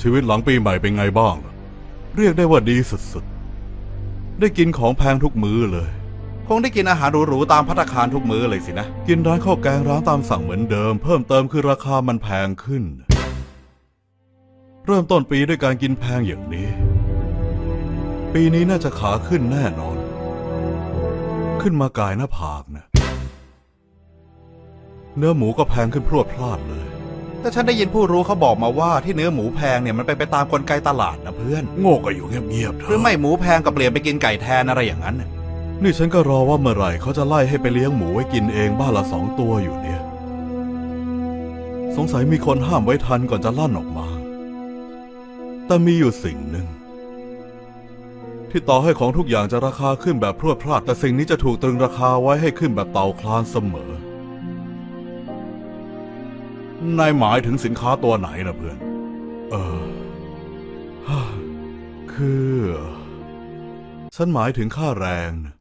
ชีวิตหลังปีใหม่เป็นไงบ้างล่ะเรียกได้ว่าดีสุดๆ ได้กินของแพงทุกมื้อเลย คงได้กินอาหารหรูๆตามพัตตาคารทุกมื้อเลยสินะ กินร้านข้าวแกงร้านตามสั่งเหมือนเดิม เพิ่มเติมคือราคามันแพงขึ้น เริ่มต้นปีด้วยการกินแพงอย่างนี้ ปีนี้น่าจะขาขึ้นแน่นอน ขึ้นมากายหน้าผากนะ เนื้อหมูก็แพงขึ้นพรวดพลาดเลย แต่ฉันได้ยินผู้รู้เขาบอกมาว่าที่เนื้อหมูแพงเนี่ยมันเป็นไปตามกลไกตลาดนะเพื่อน โง่ก็อยู่เงียบๆหรือไม่หมูแพงก็เปลี่ยนไปกินไก่แทนอะไรอย่างนั้นน่ะนี่ฉันก็รอว่าเมื่อไหร่เขาจะไล่ให้ไปเลี้ยงหมูไว้กินเองบ้านละสองตัวอยู่เนี่ย สงสัยมีคนห้ามไว้ทันก่อนจะลั่นออกมา แต่มีอยู่สิ่งหนึ่ง ที่ต่อให้ของทุกอย่างจะราคาขึ้นแบบพรวดพลาด แต่สิ่งนี้จะถูกตรึงราคาไว้ให้ขึ้นแบบเต่าคลานเสมอ นายหมายถึงสินค้าตัวไหนนะเพื่อน เออ คือ ฉันหมายถึงค่าแรงนะ